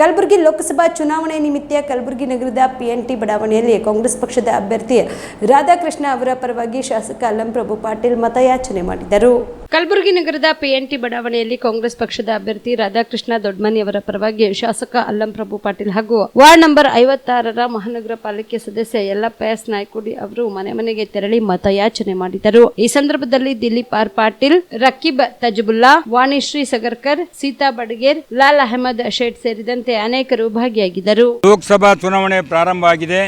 ಕಲಬುರಗಿ ಲೋಕಸಭಾ ಚುನಾವಣೆ ನಿಮಿತ್ತ ಕಲಬುರಗಿ ನಗರದ ಪಿಎನ್ಟಿ ಬಡಾವಣೆಯಲ್ಲಿ ಕಾಂಗ್ರೆಸ್ ಪಕ್ಷದ ಅಭ್ಯರ್ಥಿ ರಾಧಾಕೃಷ್ಣ ಅವರ ಪರವಾಗಿ ಶಾಸಕ ಅಲ್ಲಂಪ್ರಭು ಪಾಟೀಲ್ ಮತಯಾಚನೆ ಮಾಡಿದರು. ಕಲಬುರಗಿ ನಗರದ ಪಿಎನ್ಟಿ ಬಡಾವಣೆಯಲ್ಲಿ ಕಾಂಗ್ರೆಸ್ ಪಕ್ಷದ ಅಭ್ಯರ್ಥಿ ರಾಧಾಕೃಷ್ಣ ದೊಡ್ಮನಿ ಅವರ ಪರವಾಗಿ ಶಾಸಕ ಅಲ್ಲಂ ಪ್ರಭು ಪಾಟೀಲ್ ಹಾಗೂ ವಾರ್ಡ್ ನಂಬರ್ ಐವತ್ತಾರರ ಮಹಾನಗರ ಪಾಲಿಕೆ ಸದಸ್ಯ ಯಲ್ಲಪ್ಪ ಎಸ್ ನಾಯ್ಕುಡಿ ಅವರು ಮನೆ ಮನೆಗೆ ತೆರಳಿ ಮತಯಾಚನೆ ಮಾಡಿದರು. ಈ ಸಂದರ್ಭದಲ್ಲಿ ದಿಲೀಪ್ ಆರ್ ಪಾಟೀಲ್, ರಕೀಬ್ ತಜ್ಬುಲ್ಲಾ, ವಾಣಿಶ್ರೀ ಸಗರ್ಕರ್, ಸೀತಾ ಬಡಗೇರ್, ಲಾಲ್ ಅಹಮದ್ ಶೇಟ್ ಸೇರಿದಂತೆ ಅನೇಕರು ಭಾಗಿಯಾಗಿದ್ದರು. ಲೋಕಸಭಾ ಚುನಾವಣೆ ಪ್ರಾರಂಭ ಆಗಿದೆ.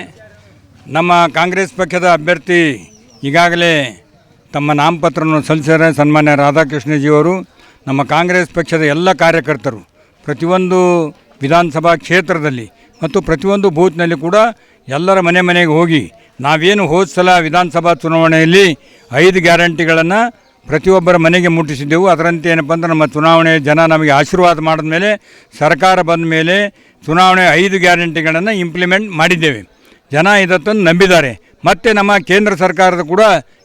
ನಮ್ಮ ಕಾಂಗ್ರೆಸ್ ಪಕ್ಷದ ಅಭ್ಯರ್ಥಿ ಈಗಾಗಲೇ ತಮ್ಮ ನಾಮಪತ್ರವನ್ನು ಸಲ್ಲಿಸಿದ್ದಾರೆ. ಸನ್ಮಾನ್ಯ ರಾಧಾಕೃಷ್ಣಜಿಯವರು. ನಮ್ಮ ಕಾಂಗ್ರೆಸ್ ಪಕ್ಷದ ಎಲ್ಲ ಕಾರ್ಯಕರ್ತರು ಪ್ರತಿಯೊಂದು ವಿಧಾನಸಭಾ ಕ್ಷೇತ್ರದಲ್ಲಿ ಮತ್ತು ಪ್ರತಿಯೊಂದು ಬೂತ್ನಲ್ಲಿ ಕೂಡ ಎಲ್ಲರ ಮನೆ ಮನೆಗೆ ಹೋಗಿ ನಾವೇನು ಹೋದ ಸಲ ವಿಧಾನಸಭಾ ಚುನಾವಣೆಯಲ್ಲಿ ಐದು ಗ್ಯಾರಂಟಿಗಳನ್ನು ಪ್ರತಿಯೊಬ್ಬರ ಮನೆಗೆ ಮುಟ್ಟಿಸಿದ್ದೆವು. ಅದರಂತೆ ಏನಪ್ಪ ಅಂದ್ರೆ ನಮ್ಮ ಚುನಾವಣೆ ಜನ ನಮಗೆ ಆಶೀರ್ವಾದ ಮಾಡಿದ ಮೇಲೆ ಸರ್ಕಾರ ಬಂದ ಮೇಲೆ ಚುನಾವಣೆ ಐದು ಗ್ಯಾರಂಟಿಗಳನ್ನು ಇಂಪ್ಲಿಮೆಂಟ್ ಮಾಡಿದ್ದೇವೆ. ಜನ ಇದತ್ತನ್ನು ನಂಬಿದ್ದಾರೆ. ಮತ್ತು ನಮ್ಮ ಕೇಂದ್ರ ಸರ್ಕಾರದ ಕೂಡ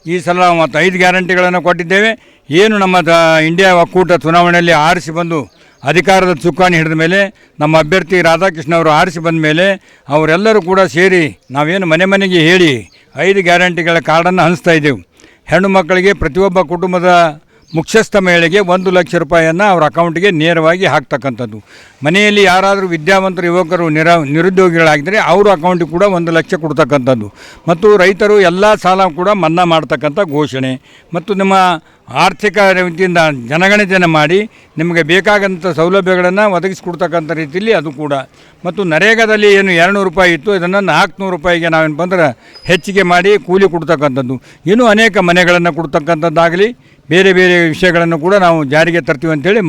ಈ ಸಲ ಮತ್ತು ಐದು ಗ್ಯಾರಂಟಿಗಳನ್ನು ಕೊಟ್ಟಿದ್ದೇವೆ. ಏನು ನಮ್ಮ ಇಂಡಿಯಾ ಒಕ್ಕೂಟ ಚುನಾವಣೆಯಲ್ಲಿ ಆರಿಸಿ ಬಂದು ಅಧಿಕಾರದ ಚುಕ್ಕಾಣಿ ಹಿಡಿದ ಮೇಲೆ, ನಮ್ಮ ಅಭ್ಯರ್ಥಿ ರಾಧಾಕೃಷ್ಣ ಅವರು ಆರಿಸಿ ಬಂದ ಮೇಲೆ ಅವರೆಲ್ಲರೂ ಕೂಡ ಸೇರಿ ನಾವೇನು ಮನೆ ಮನೆಗೆ ಹೇಳಿ ಐದು ಗ್ಯಾರಂಟಿಗಳ ಕಾರ್ಡನ್ನು ಹಂಚ್ತಾ ಇದ್ದೆವು. ಹೆಣ್ಣು ಮಕ್ಕಳಿಗೆ ಪ್ರತಿಯೊಬ್ಬ ಕುಟುಂಬದ ಮುಖ್ಯಸ್ಥ ಮಹಿಳೆಗೆ ಒಂದು ಲಕ್ಷ ರೂಪಾಯಿಯನ್ನು ಅವರ ಅಕೌಂಟ್ಗೆ ನೇರವಾಗಿ ಹಾಕ್ತಕ್ಕಂಥದ್ದು. ಮನೆಯಲ್ಲಿ ಯಾರಾದರೂ ವಿದ್ಯಾವಂತರು, ಯುವಕರು ನಿರ ನಿರುದ್ಯೋಗಿಗಳಾಗಿದ್ದರೆ ಅವ್ರ ಅಕೌಂಟಿಗೆ ಕೂಡ ಒಂದು ಲಕ್ಷ ಕೊಡ್ತಕ್ಕಂಥದ್ದು. ಮತ್ತು ರೈತರು ಎಲ್ಲ ಸಾಲ ಕೂಡ ಮನ್ನಾ ಮಾಡ್ತಕ್ಕಂಥ ಘೋಷಣೆ. ಮತ್ತು ನಿಮ್ಮ ಆರ್ಥಿಕ ರೀತಿಯಿಂದ ಜನಗಣತಿಯನ್ನು ಮಾಡಿ ನಿಮಗೆ ಬೇಕಾದಂಥ ಸೌಲಭ್ಯಗಳನ್ನು ಒದಗಿಸಿಕೊಡ್ತಕ್ಕಂಥ ರೀತಿಯಲ್ಲಿ ಅದು ಕೂಡ. ಮತ್ತು ನರೇಗಾದಲ್ಲಿ ಏನು ಎರಡುನೂರು ರೂಪಾಯಿ ಇತ್ತು, ಇದನ್ನು ನಾಲ್ಕುನೂರು ರೂಪಾಯಿಗೆ ನಾವೇನು ಬಂದ್ರೆ ಹೆಚ್ಚಿಗೆ ಮಾಡಿ ಕೂಲಿ ಕೊಡ್ತಕ್ಕಂಥದ್ದು. ಇನ್ನೂ ಅನೇಕ ಮನೆಗಳನ್ನು ಕೊಡ್ತಕ್ಕಂಥದ್ದಾಗಲಿ ಬೇರೆ ಬೇರೆ ವಿಷಯಗಳನ್ನು ಕೂಡ ನಾವು ಜಾರಿಗೆ ತರ್ತೀವಿ ಅಂತೇಳಿ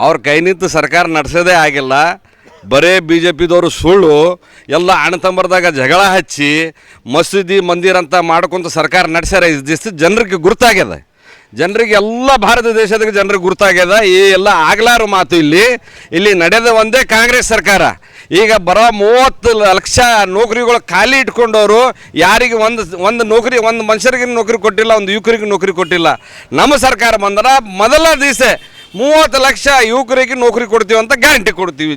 ಅವ್ರ ಕೈ ನಿಂತು ಸರ್ಕಾರ ನಡೆಸೋದೇ ಆಗಿಲ್ಲ. ಬರೇ ಬಿ ಜೆ ಪಿದವರು ಸುಳ್ಳು, ಎಲ್ಲ ಅಣತಂಬರದಾಗ ಜಗಳ ಹಚ್ಚಿ ಮಸೀದಿ ಮಂದಿರ ಅಂತ ಮಾಡ್ಕೊಂತ ಸರ್ಕಾರ ನಡೆಸ್ಯಾರ. ಇದಿಷ್ಟು ಜನರಿಗೆ ಗುರ್ತಾಗ್ಯದ. ಜನರಿಗೆ ಎಲ್ಲ ಭಾರತ ದೇಶದಾಗ ಜನರಿಗೆ ಗುರುತಾಗ್ಯದ. ಈ ಎಲ್ಲ ಆಗ್ಲಾರ ಮಾತು ಇಲ್ಲಿ. ಇಲ್ಲಿ ನಡೆದ ಒಂದೇ ಕಾಂಗ್ರೆಸ್ ಸರ್ಕಾರ. ಈಗ ಬರೋ ಮೂವತ್ತು ಲಕ್ಷ ನೌಕರಿಗಳು ಖಾಲಿ ಇಟ್ಕೊಂಡವರು ಯಾರಿಗೆ ಒಂದು ಒಂದು ನೌಕರಿ, ಒಂದು ಮನುಷ್ಯರಿಗೆ ನೌಕರಿ ಕೊಟ್ಟಿಲ್ಲ, ಒಂದು ಯುವಕರಿಗೆ ನೌಕರಿ ಕೊಟ್ಟಿಲ್ಲ. ನಮ್ಮ ಸರ್ಕಾರ ಬಂದ್ರೆ ಮೊದಲ ದಿವಸ ಮೂವತ್ತು ಲಕ್ಷ ಯುವಕರಿಗೆ ನೌಕರಿ ಕೊಡ್ತೀವಿ ಅಂತ ಗ್ಯಾರಂಟಿ ಕೊಡ್ತೀವಿ.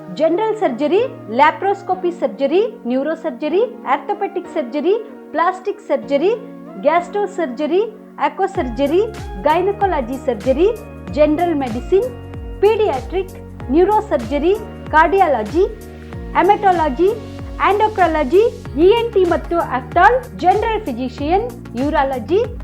general surgery laparoscopy surgery neuro surgery orthopaedic surgery plastic surgery gastro surgery onco surgery gynaecology surgery general medicine paediatric neuro surgery cardiology haematology endocrinology ENT ಮತ್ತು ಅಫ್ಟಾಲ್ ಜನರಲ್ ಫಿಸಿಷಿಯನ್ ಯೂರಾಲಜಿ